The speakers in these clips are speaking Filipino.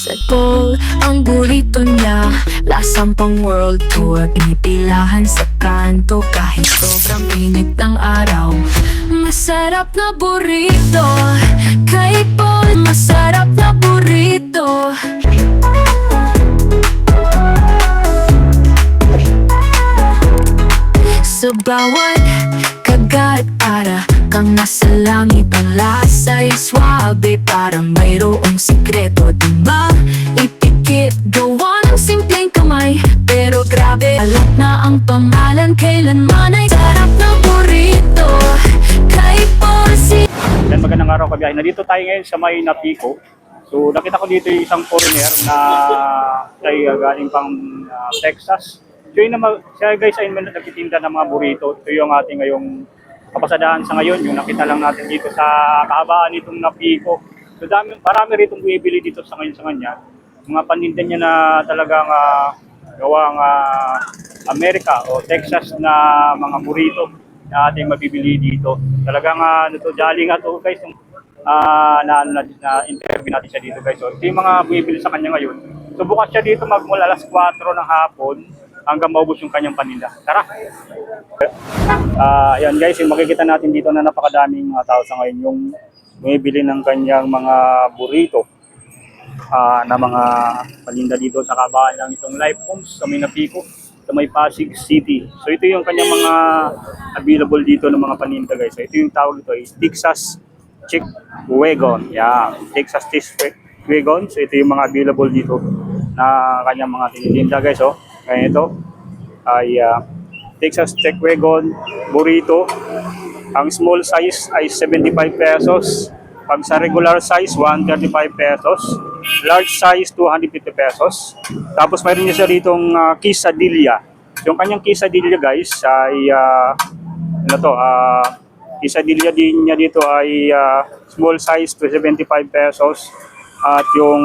Sa goal, ang burrito niya. Lasang pang world tour Pinipilahan sa kanto. Kahit sobrang init ng araw Masarap na burrito. Kay Paul Masarap na burrito. Sa bawat nasa langit Ang lasa'y swabe para mayroong sikreto Diba? Ipikit gawa ng simpleng kamay Pero grabe, alam na ang pangalan Kailanman ay sarap ng burrito Kay Porsi Then magandang araw kabiyahe. Nandito tayo ngayon sa may Napico. So nakita ko dito yung isang foreigner na ay galing pang ah, Texas. So yun naman, siya guys ay nagtitinda ng mga burrito. Ito yung ating ngayong kapasadahan sa ngayon. Yung nakita lang natin dito sa kahabaan nitong Napico. So dami, marami rito bumibili dito sa ngayon sa kanya. Mga paninda niya na talagang ah, gawang ah, Amerika o Texas na mga burrito na ating mabibili dito. Talagang uh, ano to, jolly nga to guys. Yung, ah, na, na, na, interview natin siya dito guys. So, ito yung mga bumibili sa kanya ngayon. So bukas siya dito magmula alas 4 ng hapon hanggang maubos yung kanyang paninda. Tara! Ah, ayan guys, yung makikita natin dito na napakadaming mga tao sa ngayon yung bumibili ng kanyang mga burrito ah, na mga paninda dito sa kabaan ng itong Life Homes sa Minapico sa may Pasig City. So ito yung kanyang mga available dito ng mga paninda guys. So ito yung tawag ito is Texas Chick Wagon. Yeah, Texas Chick Wagon. So ito yung mga available dito na kanyang mga tinitinda guys. Oh. Kaya ito ay ah, Texas Chick Wagon Burrito. Ang small size ay 75 pesos. Pag sa regular size, 135 pesos. Large size, 250 pesos. Tapos mayroon niya siya ditong uh, quesadilla. Yung kanyang quesadilla guys ay ah, ano to, ah quesadilla din niya dito ay ah, small size, 275 pesos. At yung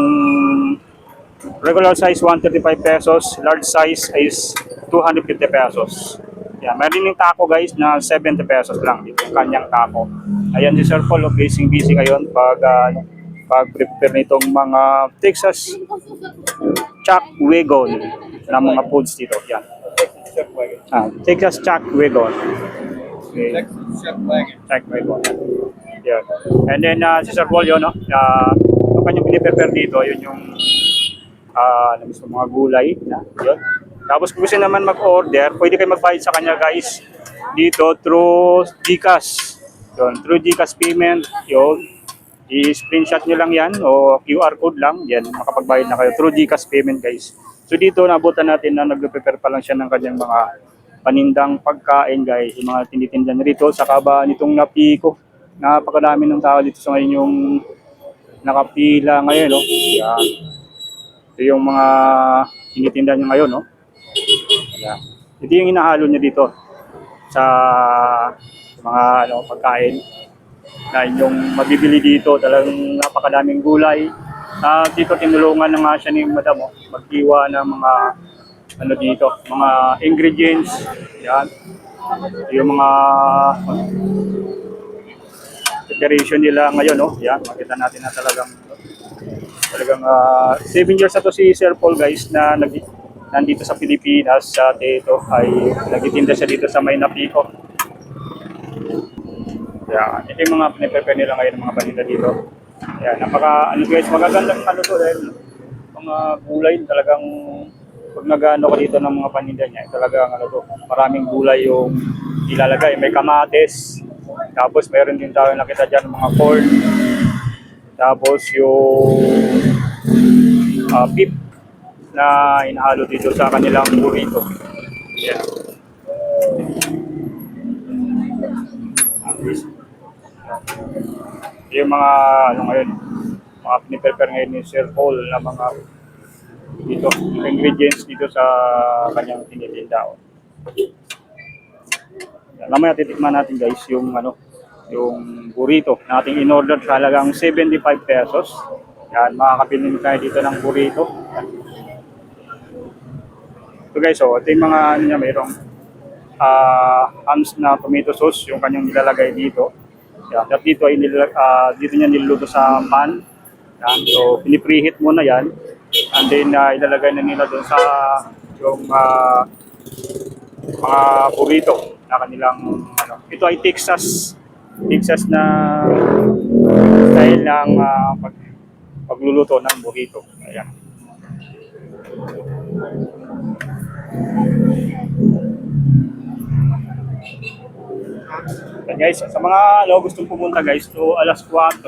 regular size 135 pesos, large size is 250 pesos. Yeah, meron yung taco guys na 70 pesos lang dito yung kanyang taco. Ayan si Sir Paul, oh, busy busy ngayon pag ah, pag prepare nitong mga Texas Chuck Wagon na mga foods dito. Yan. Ah, Texas Chuck Wagon. Okay. Chuck Wagon. Yan. And then uh, si Sir Paul yun, no? Uh, yung kanyang piniprepare dito, yun yung ah uh, mismo mga gulay na yun. Tapos kung gusto naman mag-order, pwede kayo magbayad sa kanya guys dito through GCash. Yun, through GCash payment, yun. I-screenshot nyo lang yan o QR code lang, yan, makapagbayad na kayo through GCash payment guys. So dito nabutan natin na nagpe-prepare pa lang siya ng kanyang mga panindang pagkain guys, yung mga tinitinda niya rito sa kaba nitong napiko. Napakadami ng tao dito sa ngayon yung nakapila ngayon, no? Yan. Ito yung mga tinitinda niya ngayon, no? Ayan. Ito yung inahalo niya dito sa mga ano, pagkain na inyong mabibili dito. Talagang napakadaming gulay. At dito tinulungan na nga siya ni Madam oh, magkiwa ng mga ano dito, mga ingredients. Yan. Yung mga preparation nila ngayon, no? Yan, makita natin na talagang talagang 7 years na to si Sir Paul guys na nag nandito sa Pilipinas sa dito ay nagtitinda siya dito sa may Napico. Yan, ito yung mga piniprepare nila ngayon mga paninda dito. Yan, napaka ano guys, magagandang ano to dahil mga gulay talagang pag nagano ka dito ng mga paninda niya, talagang ano to, maraming gulay yung ilalagay. May kamates, tapos meron din tayo nakita dyan mga corn, tapos yung uh, beef na inahalo dito sa kanilang burrito. Yeah. Yung mga ano ngayon, mga piniprepare ngayon ni Sir Paul na mga dito, ingredients dito sa kanyang tinitinda. Yan, Mamaya titikman natin guys yung ano, yung burrito na ating in-order sa halagang 75 pesos. Yan, makakabili tayo dito ng burrito. So guys, so ito yung mga ano niya, mayroong ah hams na tomato sauce, yung kanyang nilalagay dito. Yan, at dito ay nilala, ah, dito niya niluluto sa pan. Yan. So, pinipreheat muna yan. And then, ah, ilalagay na nila doon sa yung ah, mga burrito na kanilang ano. Ito ay Texas Texas na style ng ah, pag, pagluluto ng burrito. Ayan. Yan guys, sa mga ano, gustong pumunta guys, to alas 4,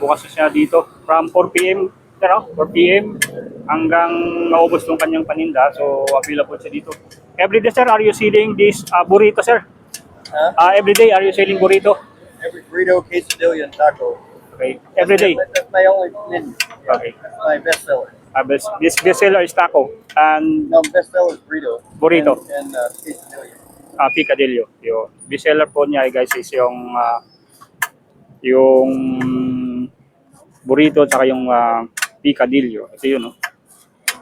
bukas siya dito from 4 p.m. Pero 4 p.m. hanggang maubos yung kanyang paninda. So available siya dito. Every day sir, are you selling this uh, burrito sir? Huh? Uh, every day are you selling burrito? Every burrito, quesadilla, and taco. Okay, every day. That's, my only menu. Okay. That's my best seller. Uh, best, this bestseller is taco and No, best seller is burrito. Burrito. And, and uh, quesadilla. uh, picadillo. Yung bestseller po niya guys is yung ah, yung burrito at saka yung uh, picadillo. Ito yun, no?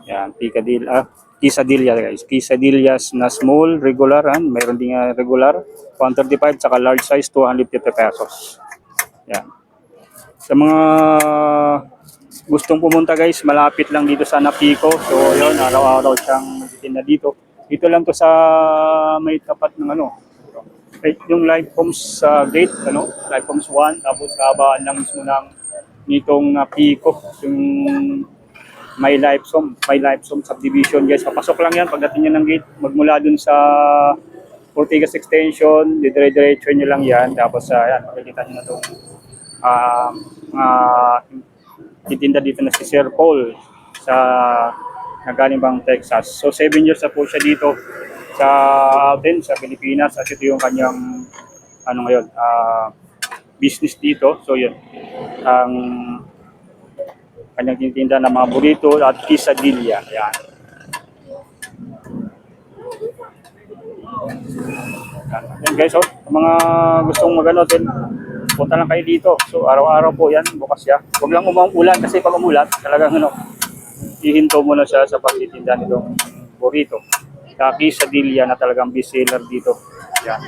Yan, picadillo. Ah, quesadilla guys. Quesadillas na small, regular, han? mayroon din nga regular, 135, saka large size, 250 pesos. Yan. Sa mga gustong pumunta guys, malapit lang dito sa Napico. So, yun, araw-araw siyang nagtitinda dito. Dito lang to sa may tapat ng ano, right, yung live homes sa gate, ano, live homes 1, tapos kabaan lang mismo ng nitong Napico, yung may live home, may live home subdivision guys. Papasok lang yan pagdating nyo ng gate, magmula dun sa Ortigas Extension, dire-diretso nyo lang yan. Tapos, uh, yan, makikita nyo na itong uh, uh, titinda dito na si Sir Paul sa nagaling bang Texas. So 7 years na po siya dito sa atin sa Pilipinas at ito yung kanyang ano ngayon ah, business dito. So yun ang kanyang tinitinda ng mga burrito at quesadilla. Yan. Yan guys, oh, mga gustong magano din, punta lang kayo dito. So araw-araw po yan, bukas siya. Huwag lang umang ulan kasi pag umulan, talagang ano, ihinto mo na siya sa pagtitinda nitong burrito. Kaki sa dilya na talagang bestseller dito. Yan.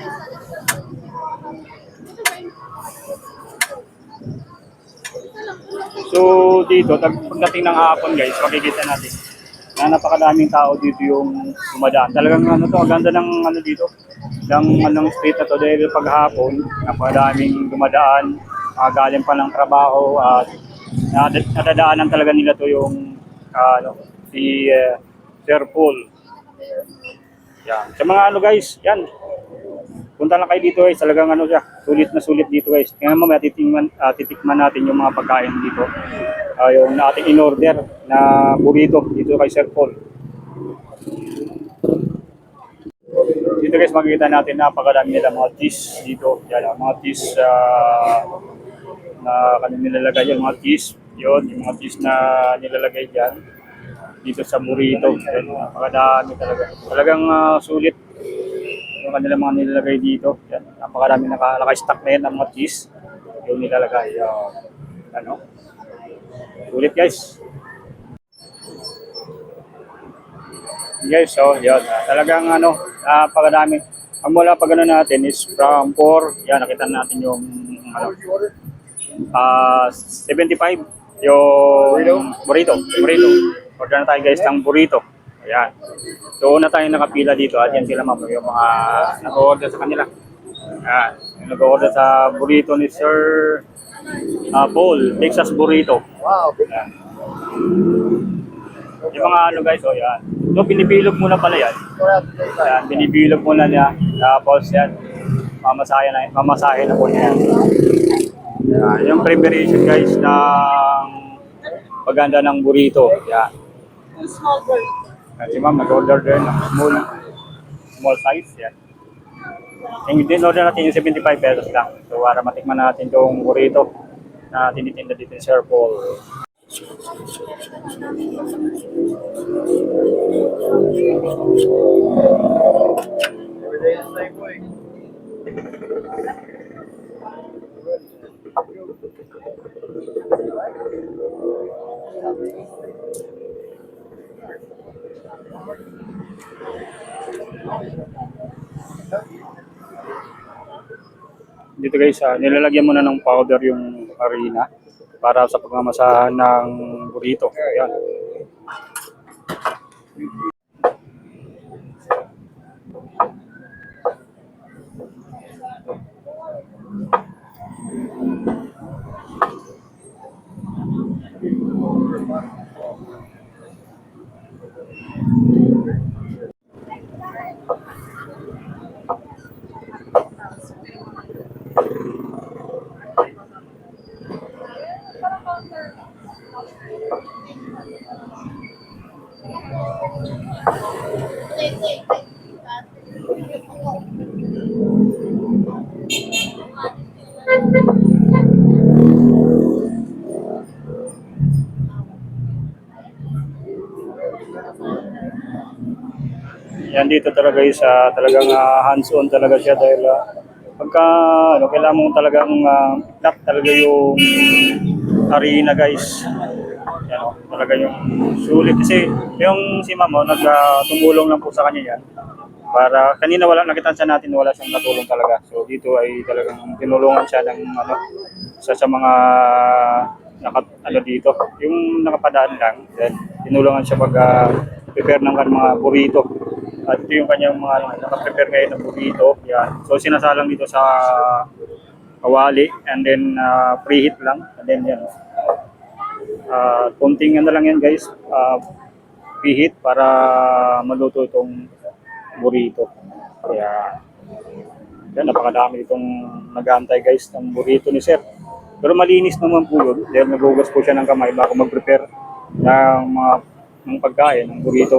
So dito, pagdating ng hapon guys, makikita natin na napakadaming tao dito yung dumadaan. Talagang ano to, ganda ng ano dito, ng anong street na to dahil paghapon, napakadaming dumadaan, mga galing pa ng trabaho at nad- nadadaanan talaga nila to yung ah, ano, si uh, Sir Paul. Yan. Sa mga ano guys, yan. Punta lang kayo dito guys, talagang ano siya, sulit na sulit dito guys. Tingnan mo, titikman, ah, titikman natin yung mga pagkain dito. Ah, yung ating in-order na burrito dito kay Sir Paul. Dito guys, makikita natin napakadami nila mga cheese dito. Yan, ang mga cheese ah, na kanilang nilalagay yung mga cheese. Yun, yung mga cheese na nilalagay dyan dito sa burrito. Napakadami talaga. Talagang ah, sulit yung kanilang mga nilalagay dito. Yan, napakarami naka, naka-stack na yan ng mga cheese. Yung nilalagay. ah, ano? Sulit guys. Guys, so yan. ah, talagang ano, napakadami. Ang mula pag ano natin is from 4. Yan, nakita natin yung ano, ah 75 yung burrito. Burrito. Order na tayo guys ng burrito. Ayan. So una tayo nakapila dito at yan sila ma'am yung mga nag-order sa kanila. Ayan. Yung nag-order sa burrito ni Sir ah, Paul, Texas Burrito. Wow. Ayan. Yung mga ano guys, oh yan. So binibilog muna pala yan. Go out today, bye. Yan, binibilog muna niya. Tapos yan, mamasahe na, mamasahe na po niya yan. Yan, yung preparation guys ng paganda ng burrito. Yan. Yan, si ma'am nag-order din ng small, small size. Yan. Yung din order natin yung 75 pesos lang. So para matikman natin yung burrito na tinitinda dito ni Sir Paul. Every day the same way. Dito guys, ah, nilalagyan mo na ng powder yung harina. para sa pagmamasahan ng burrito. Ayan. Yan dito talaga isa talagang ah, hands-on talaga siya dahil ah, pagka ano, kailangan mo talagang uh, lock talaga yung harina guys. Yan, talaga yung sulit kasi yung si ma'am oh, nagtumulong lang po sa kanya yan. Para kanina wala nakita siya natin wala siyang natulong talaga. So dito ay talagang tinulungan siya ng ano sa sa mga naka, ano dito, yung nakapadaan lang. Then tinulungan siya pag ah, prepare ng mga burrito. At ito yung kanyang mga naka-prepare ngayon ng burrito. Yan. So sinasalang dito sa kawali and then uh, preheat lang. And then yan. Uh, kunting ano lang yan guys. Uh, preheat para maluto itong burrito. Kaya yan, napakadami itong nag-aantay guys ng burrito ni Sir. Pero malinis naman po yun dahil nagugas po siya ng kamay bago mag-prepare ng mga ng pagkain, ng burrito.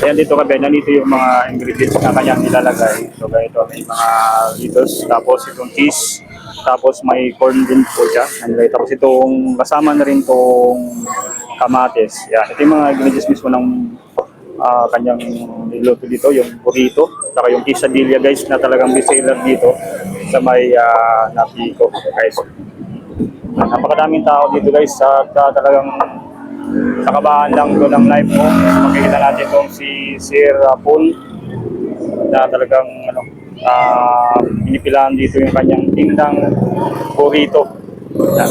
Ayan dito kabe, nandito yung mga ingredients na kanyang nilalagay. So ganito, may mga litos, tapos itong cheese, tapos may corn din po siya. Nandito. Tapos itong kasama na rin itong kamates. Yan, ito yung mga ingredients mismo ng ah, kanyang niluto dito, yung burrito, saka yung quesadilla guys na talagang bestseller dito sa may uh, Napico guys. Napakadaming tao dito guys at ah, talagang sa kabahan lang doon ng live mo. Makikita natin itong si Sir uh, Paul na talagang ano, ah pinipilahan dito yung kanyang tindang burrito. Yan.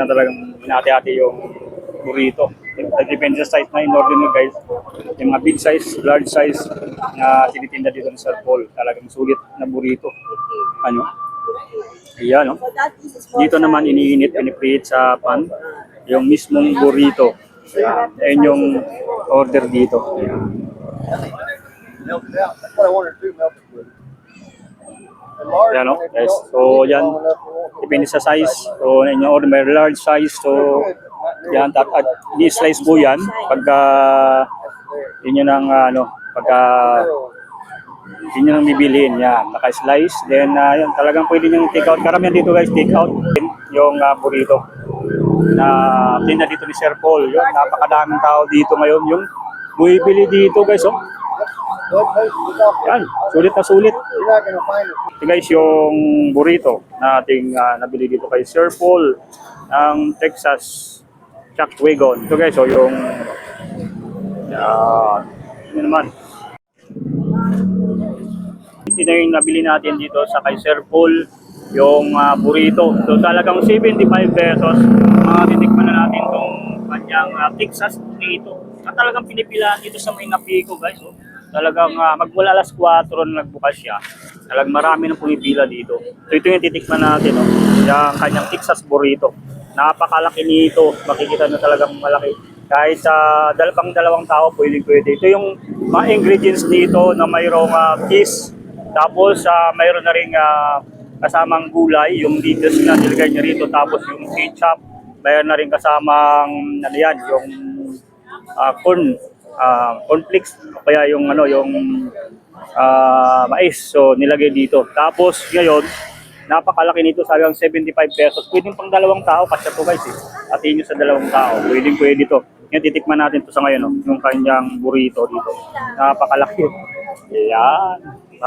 Na talagang hinati-hati yung burrito. Depende sa size na in-order nyo guys. Yung mga big size, large size na tinitinda dito Sir Paul. Talagang sulit na burrito. Ano? Ayan, no? Dito naman iniinit, pinipreheat sa pan. Yung mismong burrito. Ayan, yung order dito. Ayan. It out. That's what I wanted to do, melt it with. And large, Yan, don't- So, yan. Depende sa size. So, yung order may large size. So, yan. At, at ni-slice po yan. Pagka, yun yun ang, ano, pagka, yun yun ang bibiliin. Yan. Naka-slice. Then, uh, yun, talagang pwede nyo take out. Karamihan dito guys, take out. Yung uh, burrito na tinda dito ni Sir Paul. Yun, napakadaming tao dito ngayon. Yung bumibili dito guys, oh. Yan, sulit na sulit. Ito guys yung burrito na ating ah, nabili dito kay Sir Paul ng Texas Chuck Wagon. Ito guys, so yung yan. Yun naman. Ito na yung nabili natin dito sa kay Sir Paul yung ah, burrito. So talagang 75 pesos. Mga titikman na natin tong kanyang ah, Texas burrito. At talagang pinipilaan dito sa may napiko guys. Oh. Talagang uh, magmula alas 4 na nagbukas siya. Talagang marami nang pumipila dito. So ito yung titikman natin. Oh. Yung kanyang Texas burrito. Napakalaki nito. Makikita na talagang malaki. Kahit sa dal pang dalawang tao, pwede pwede. Ito yung mga ingredients dito na mayroong uh, cheese. Tapos uh, mayroon na rin uh, kasamang gulay, yung lettuce na nilagay niya rito. Tapos yung ketchup. Mayroon na rin kasamang ano yan, yung uh, corn, uh, cornflakes. o Kaya yung ano, yung ah, mais. So nilagay dito. Tapos ngayon, napakalaki nito sagang 75 pesos. Pwedeng pang dalawang tao kasi to guys eh. Atin nyo sa dalawang tao. Pwedeng pwede to. Yan, titikman natin to sa ngayon, oh, yung kanyang burrito dito. Napakalaki. Ayan. Diba?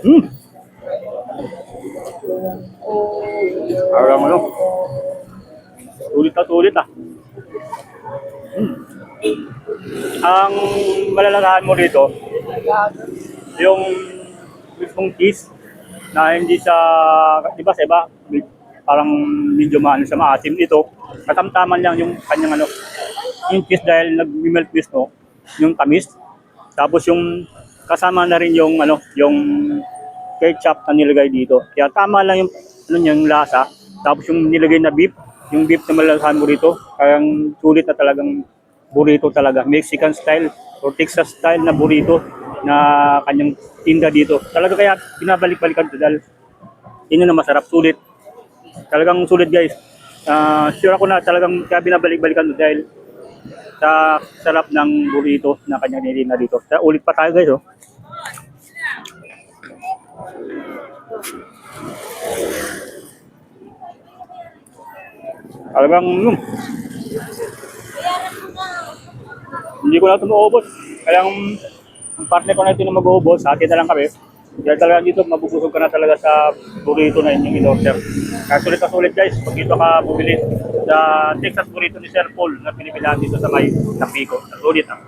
Hmm. Parang ano. Sulit na sulit ah. Ang malalagahan mo dito, yung mismong cheese na hindi sa, di ba sa parang medyo maano sa maasim. Ito, katamtaman lang yung kanyang ano, yung cheese dahil nag-melt mismo, yung tamis, tapos yung kasama na rin yung ano, yung ketchup na nilagay dito. Kaya tama lang yung ano yung lasa, tapos yung nilagay na beef, yung beef na malalasahan mo dito, kayang sulit na talagang burrito talaga. Mexican style or Texas style na burrito na kanyang tinda dito. Talaga kaya binabalik-balikan ito dahil yun na masarap, sulit. Talagang sulit guys. Ah, sure ako na talagang kaya binabalik-balikan ito dahil sa sarap ng burrito na kanyang nilinda dito. Kaya ulit pa tayo guys oh. Talagang mm, hindi ko na ito maubos. Kaya ang ang partner ko na ito na mag-uubos, sa atin na lang kami. Dahil talaga dito, mabubusog ka na talaga sa burrito na inyong in-order. Kaya sulit na sulit guys, pag dito ka bumili sa Texas burrito ni Sir Paul na pinipilahan dito sa may Tampico. Sulit ah.